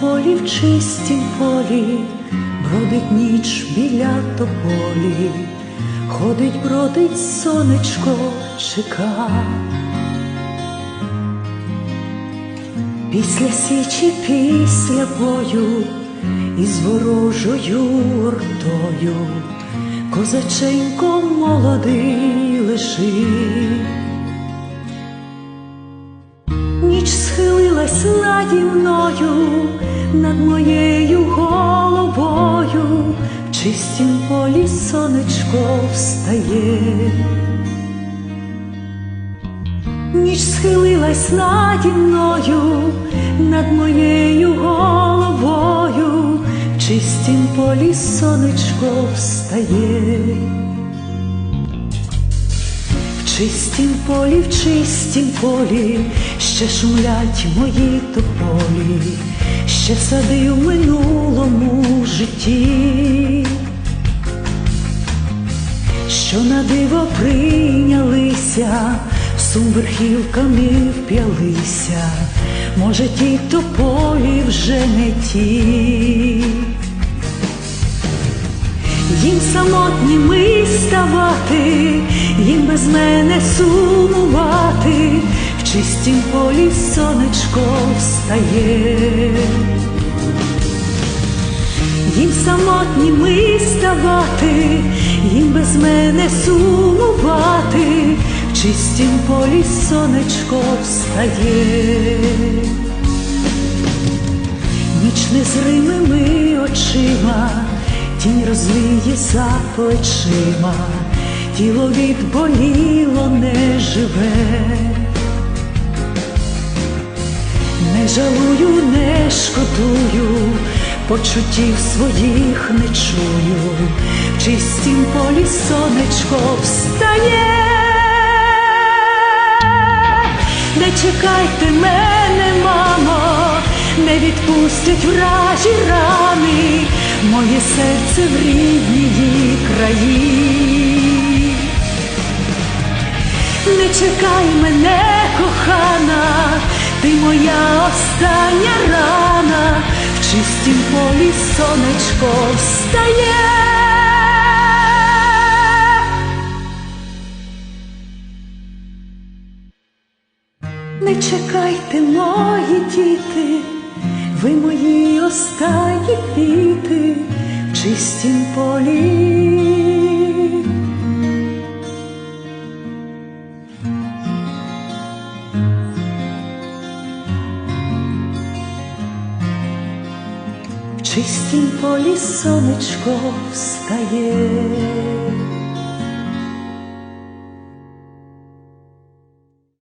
полі, в чистім полі, бродить ніч біля тополі, ходить, бродить сонечко, чека. Після січі, після бою, із ворожою ортою, козаченько молодий лежить. Наді мною, над моєю головою, в чистім полі сонечко встає. Ніч схилилась наді мною, над моєю головою, в чистім полі сонечко встає. Чистім полі, в чистім полі, ще шумлять мої тополі, ще сади в минулому житті, що на диво прийнялися, сум верхівками вп'ялися, може, ті тополі вже не ті. Їм самотніми ставати, їм без мене сумувати, в чистім полі сонечко встає. Їм самотніми ставати, їм без мене сумувати, в чистім полі сонечко встає ніч незримими очима, тінь розлиє за плечима, тіло відболіло не живе, не жалую, не шкодую, почуттів своїх не чую, в чистім полі сонечко встає. Не чекайте мене, мамо, не відпустять вражі рани, моє серце в рідній краї. Не чекай мене, кохана, ти моя остання рана, в чистім полі сонечко встає. Не чекайте, мої діти, ви мої останні квіти в чистім полі. В чистім полі сонечко встає.